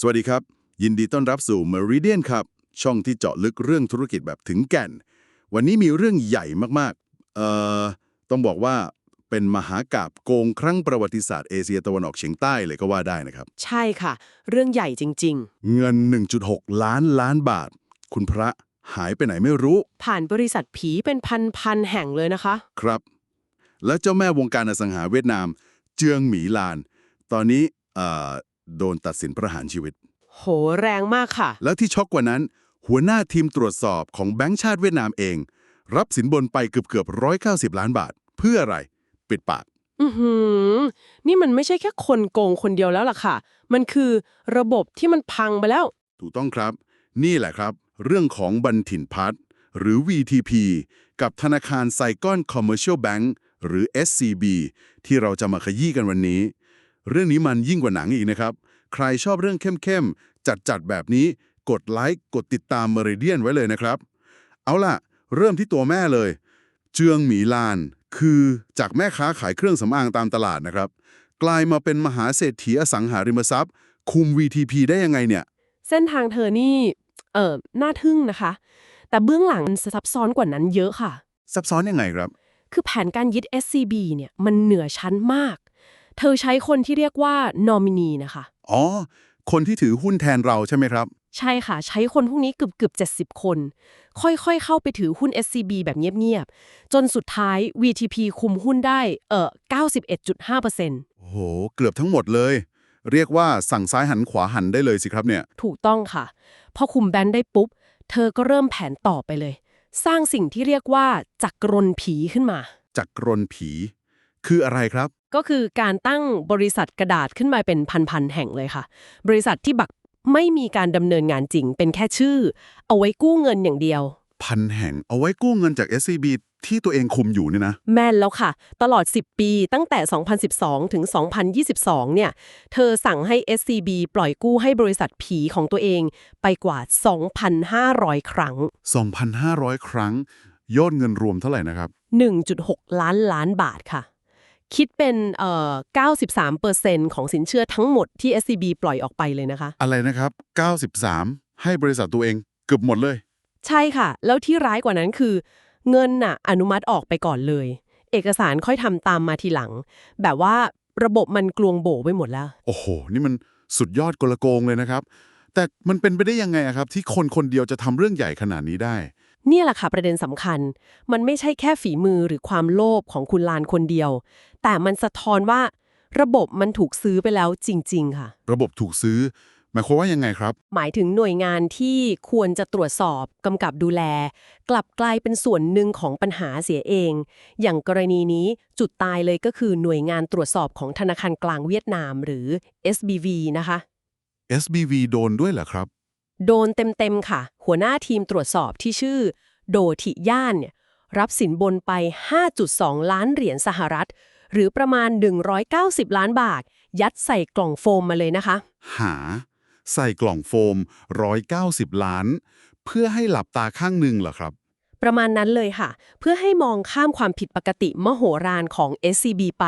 สวัสดีครับ ยินดีต้อนรับสู่ Meridian ครับ ช่องที่เจาะลึกเรื่องธุรกิจแบบถึงแก่น วันนี้มีเรื่องใหญ่มากๆ เอ่อ ต้องบอกว่าเป็นมหากาบโกงครั้งประวัติศาสตร์เอเชียตะวันออกเฉียงใต้เลยก็ว่าได้นะครับ ใช่ค่ะ เรื่องใหญ่จริง เงิน 1.6 ล้านล้านบาท คุณพระหายไปไหนไม่รู้ ๆ ผ่านบริษัทผีเป็นพันๆแห่งเลยนะคะ ครับ และเจ้าแม่วงการอสังหาเวียดนาม เจืองหมีลาน ตอนนี้เอ่อ โดนตัดสินประหารชีวิต โหแรงมากค่ะ แล้วที่ช็อกกว่านั้น หัวหน้าทีมตรวจสอบของแบงก์ชาติเวียดนามเอง รับสินบนไปเกือบเกือบร้อยเก้าสิบล้านบาท เพื่ออะไร ปิดปาก อือหือ นี่มันไม่ใช่แค่คนโกงคนเดียวแล้วล่ะค่ะ มันคือระบบที่มันพังไปแล้ว ถูกต้องครับ นี่แหละครับ เรื่องของบันถิ่นพัฒน์หรือ VTP กับธนาคารไซกอนคอมเมอร์เชียลแบงก์หรือ SCB ที่เราจะมาขยี้กันวันนี้ เรื่องนี้มันยิ่งกว่าหนังอีกนะครับ ใครชอบเรื่องเข้มๆ จัดๆ แบบนี้กดไลค์กดติดตาม Meridian ไว้เลยนะครับ เอาล่ะ เริ่มที่ตัวแม่เลย เจืองหมีลาน คือจากแม่ค้าขายเครื่องสำอางตามตลาดนะครับ กลายมาเป็นมหาเศรษฐีอสังหาริมทรัพย์ คุม VTP ได้ยังไงเนี่ย เส้นทางเธอนี่เออน่าทึ่งนะคะ แต่เบื้องหลังมันซับซ้อนกว่านั้นเยอะค่ะ ซับซ้อนยังไงครับ คือแผนการยึด SCB เนี่ยมันเหนือชั้นมาก เธอใช้คนที่เรียกว่านอมินีนะคะ อ๋อ คนที่ถือหุ้นแทนเราใช่ไหมครับ ใช่ค่ะ ใช้คนพวกนี้เกือบเกือบ70คน ค่อยๆ เข้าไปถือหุ้น SCB แบบเงียบๆ จนสุดท้าย VTP คุมหุ้นได้เอ่อ91.5%โอ้โห เกือบทั้งหมดเลย เรียกว่าสั่งซ้ายหันขวาหันได้เลยสิครับเนี่ย ถูกต้องค่ะ พอคุมแบนได้ปุ๊บ เธอก็เริ่มแผนต่อไปเลย สร้างสิ่งที่เรียกว่าจักรนผีขึ้นมา จักรนผี คืออะไรครับ ก็คือการตั้งบริษัทกระดาษขึ้นมาเป็นพันๆแห่งเลยค่ะ บริษัทที่บักไม่มีการดำเนินงานจริง เป็นแค่ชื่อ เอาไว้กู้เงินอย่างเดียว พันแห่งเอาไว้กู้เงินจาก SCB ที่ตัวเองคุมอยู่เนี่ยนะ แม่นแล้วค่ะ ตลอด 10 ปีตั้งแต่ 2012 ถึง 2022 เนี่ย เธอสั่งให้ SCB ปล่อยกู้ให้บริษัทผีของตัวเองไปกว่า 2,500 ครั้ง 2,500 ครั้ง ยอดเงินรวมเท่าไหร่นะครับ 1.6 ล้านล้านบาทค่ะ คิดเป็นเอ่อ93%ของสินเชื่อทั้งหมดที่ SCB ปล่อยออกไปเลยนะคะ อะไรนะครับ 93 ให้บริษัทตัวเองเกือบหมดเลย ใช่ค่ะ แล้วที่ร้ายกว่านั้นคือ เงินน่ะอนุมัติออกไปก่อนเลย เอกสารค่อยทำตามมาทีหลัง แบบว่าระบบมันกลวงโบไปหมดแล้ว โอ้โห นี่มันสุดยอดกลโกงเลยนะครับ แต่มันเป็นไปได้ยังไงอะครับ ที่คนคนเดียวจะทำเรื่องใหญ่ขนาดนี้ได้ เนี่ยแหละค่ะประเด็นสำคัญ มันไม่ใช่แค่ฝีมือหรือความโลภของคุณลานคนเดียว แต่มันสะท้อนว่า ระบบมันถูกซื้อไปแล้วจริง ๆ ค่ะ ระบบถูกซื้อ หมายความว่ายังไงครับ หมายถึงหน่วยงานที่ควรจะตรวจสอบกำกับดูแล กลับกลายเป็นส่วนหนึ่งของปัญหาเสียเอง อย่างกรณีนี้จุดตายเลยก็คือหน่วยงานตรวจสอบของธนาคารกลางเวียดนามหรือ SBV นะคะ SBV โดนด้วยเหรอครับ โดนเต็มๆค่ะ หัวหน้าทีมตรวจสอบที่ชื่อ โดทิย่านเนี่ยรับสินบนไป 5.2 ล้านเหรียญสหรัฐ หรือประมาณ 190 ล้านบาท ยัดใส่กล่องโฟมมาเลยนะคะ หา ใส่กล่องโฟม 190 ล้าน เพื่อให้หลับตาข้างหนึ่งเหรอครับ ประมาณนั้นเลยค่ะ เพื่อให้มองข้ามความผิดปกติมโหฬารของ SCB ไป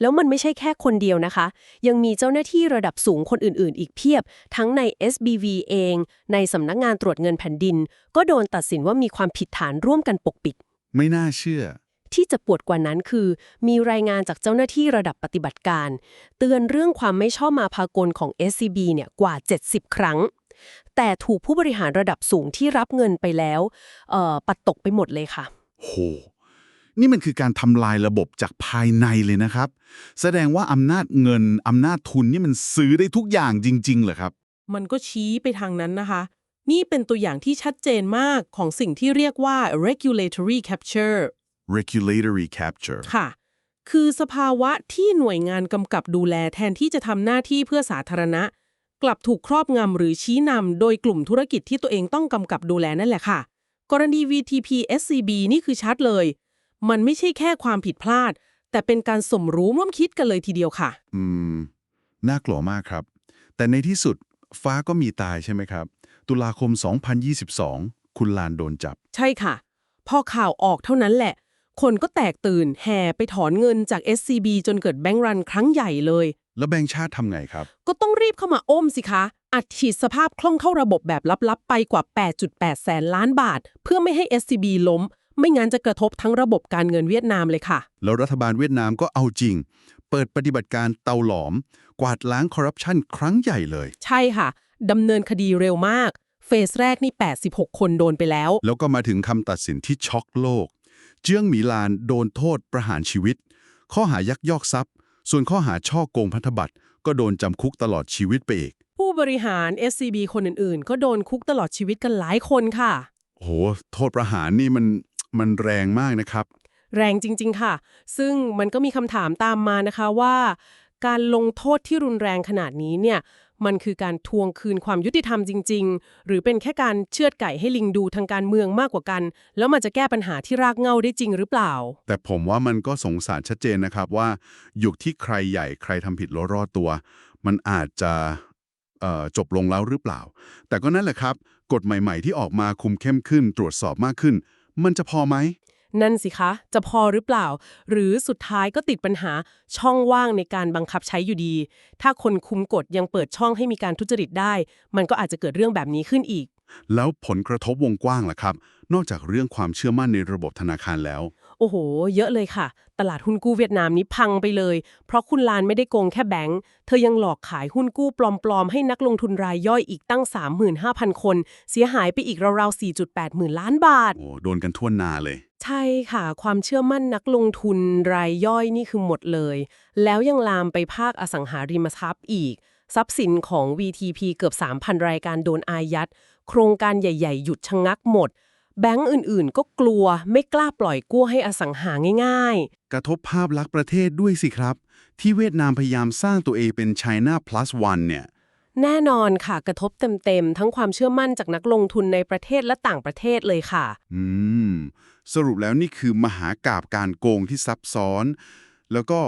แล้วมันไม่ใช่แค่คนเดียวนะคะ ยังมีเจ้าหน้าที่ระดับสูงคนอื่น ๆ อีกเพียบ ทั้งใน SBV เอง ในสำนักงงานตรวจเงินแผ่นดิน ก็โดนตัดสินว่ามีความผิดฐานร่วมกันปกปิด ไม่น่าเชื่อ ที่จะปวดกว่านั้นคือ มีรายงานจากเจ้าหน้าที่ระดับปฏิบัติการ เตือนเรื่องความไม่ชอบมาพากลของ SCB เนี่ยกว่า 70 ครั้ง แต่ถูกผู้บริหารระดับสูงที่รับเงินไปแล้วเอ่อปัดตกไปหมดเลยค่ะ โห นี่มันคือการทำลายระบบจากภายในเลยนะครับ แสดงว่าอำนาจเงินอำนาจทุนนี่มันซื้อได้ทุกอย่างจริงๆเหรอครับ มันก็ชี้ไปทางนั้นนะคะ นี่เป็นตัวอย่างที่ชัดเจนมากของสิ่งที่เรียกว่า regulatory capture regulatory capture ค่ะ คือสภาวะที่หน่วยงานกำกับดูแลแทนที่จะทำหน้าที่เพื่อสาธารณะ กลับถูกครอบงำหรือชี้นำโดยกลุ่มธุรกิจที่ตัวเองต้องกำกับดูแลนั่นแหละค่ะ กรณี VTP SCB นี่คือชัดเลย มันไม่ใช่แค่ความผิดพลาด แต่เป็นการสมรู้ร่วมคิดกันเลยทีเดียวค่ะ อืม น่ากลัวมากครับ แต่ในที่สุดฟ้าก็มีตายใช่ไหมครับ ตุลาคม 2022 คุณลานโดนจับ ใช่ค่ะ พอข่าวออกเท่านั้นแหละ คนก็แตกตื่นแห่ไปถอนเงินจาก SCB จนเกิดแบงก์รันครั้งใหญ่เลย แล้วแบงก์ชาติทำไงครับ ก็ต้องรีบเข้ามาอ้มสิคะ อัดฉีดสภาพคล่องเข้าระบบแบบลับๆ ไปกว่า 8.8 แสนล้านบาท เพื่อไม่ให้ SCB ล้ม ไม่งั้นจะกระทบทั้งระบบการเงินเวียดนามเลยค่ะ แล้วรัฐบาลเวียดนามก็เอาจริง เปิดปฏิบัติการเตาหลอม กวาดล้างคอร์รัปชันครั้งใหญ่เลย ใช่ค่ะดำเนินคดีเร็วมาก เฟสแรกนี่ 86 คนโดนไปแล้ว แล้วก็มาถึงคำตัดสินที่ช็อกโลก เจื้องหมีลานโดนโทษประหารชีวิต ข้อหายักยอกทรัพย์ ส่วนข้อหาช่อโกงพันธบัตรก็โดนจำคุกตลอดชีวิตไปอีก ผู้บริหาร SCB คนอื่นๆ ก็โดนคุกตลอดชีวิตกันหลายคนค่ะ โห โทษประหารนี่มันมันแรงมากนะครับ แรงจริง ๆ ค่ะ ซึ่งมันก็มีคำถามตามมานะคะว่า การลงโทษที่รุนแรงขนาดนี้เนี่ย มันคือการทวงคืนความยุติธรรมจริง ๆ หรือเป็นแค่การเชือดไก่ให้ลิงดูทางการเมืองมากกว่ากัน แล้วมันจะแก้ปัญหาที่รากเหง้าได้จริงหรือเปล่า แต่ผมว่ามันก็สงสารชัดเจนนะครับว่ายุคที่ใครใหญ่ใครทำผิดแล้วรอดตัว มันอาจจะจบลงแล้วหรือเปล่า แต่ก็นั่นแหละครับ กฎใหม่ๆ ที่ออกมาคุมเข้มขึ้น ตรวจสอบมากขึ้น มันจะพอไหม นั่นสิคะ จะพอหรือเปล่า หรือสุดท้ายก็ติดปัญหาช่องว่างในการบังคับใช้อยู่ดี ถ้าคนคุมกฎยังเปิดช่องให้มีการทุจริตได้ มันก็อาจจะเกิดเรื่องแบบนี้ขึ้นอีก แล้วผลกระทบวงกว้างล่ะครับ นอกจากเรื่องความเชื่อมั่นในระบบธนาคารแล้ว โอ้โห เยอะเลยค่ะ ตลาดหุ้นกู้เวียดนามนี้พังไปเลย เพราะคุณลานไม่ได้โกงแค่แบงก์เธอยังหลอกขายหุ้นกู้ปลอมๆ ให้นักลงทุนรายย่อยอีกตั้ง 35,000 คน เสียหายไปอีกราวๆ4.8หมื่นล้านบาท โอ้โดนกันทั่วหนาเลย ใช่ค่ะ ความเชื่อมั่นนักลงทุนรายย่อยนี่คือหมดเลย แล้วยังลามไปภาคอสังหาริมทรัพย์อีก ทรัพย์สินของ VTP เกือบ 3,000 รายการโดนอายัด โครงการใหญ่ ๆ หยุดชะงงักหมด แบงก์อื่นๆ ก็กลัวไม่กล้าปล่อยกู้ให้อสังหาง่ายๆกระทบภาพลักษณ์ประเทศด้วยสิครับ ที่เวียดนามพยายามสร้างตัวเองเป็น China plus one เนี่ยแน่นอนค่ะกระทบเต็มๆ ทั้งความเชื่อมั่นจากนักลงทุนในประเทศและต่างประเทศเลยค่ะ อืม สรุปแล้วนี่คือมหากาบการโกงที่ซับซ้อน แล้วก็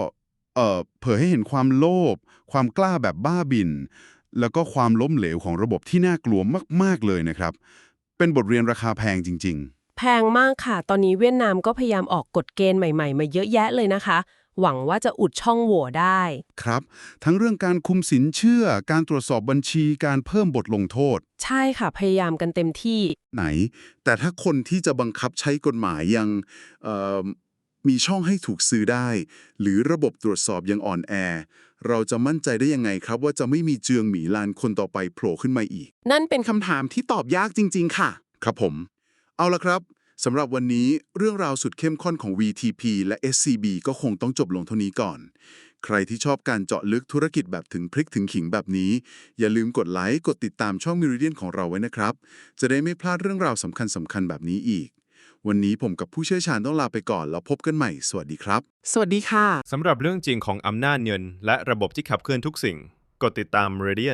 เเผยให้เห็นความโลภความกล้าแบบบ้าบิน แล้วก็ความล้มเหลวของระบบที่น่ากลัวมาก ๆ เลยนะครับ เป็นบทเรียนราคาแพงจริง ๆ แพงมากค่ะ ตอนนี้เวียดนามก็พยายามออกกฎเกณฑ์ใหม่ ๆ มาเยอะแยะเลยนะคะ หวังว่าจะอุดช่องโหว่ได้ๆครับ ทั้งเรื่องการคุมสินเชื่อ การตรวจสอบบัญชีการเพิ่มบทลงโทษ ใช่ค่ะ พยายามกันเต็มที่ ไหน แต่ถ้าคนที่จะบังคับใช้กฎหมายยังเอ่อมีช่องให้ถูกซื้อได้ หรือระบบตรวจสอบยังอ่อนแอ เราจะมั่นใจได้ยังไงครับ ว่าจะไม่มีเจืองหมีลานคนต่อไปโผล่ขึ้นมาอีก นั่นเป็นคำถามที่ตอบยากจริง ๆ ค่ะ ครับผม เอาละครับ สำหรับวันนี้เรื่องราวสุดเข้มข้นของ VTP และ SCB ก็คงต้องจบลงเท่านี้ก่อน ใครที่ชอบการเจาะลึกธุรกิจแบบถึงพริกถึงขิงแบบนี้ อย่าลืมกดไลค์ กดติดตามช่อง Meridian ของเราไว้นะครับ จะได้ไม่พลาดเรื่องราวสำคัญสำคัญๆแบบนี้อีก วันนี้ผมกับผู้เชี่ยวชาญต้องลาไปก่อน แล้วพบกันใหม่ สวัสดีครับ สวัสดีค่ะ สำหรับเรื่องจริงของอำนาจเงิน และระบบที่ขับเคลื่อนทุกสิ่ง กดติดตาม Radiant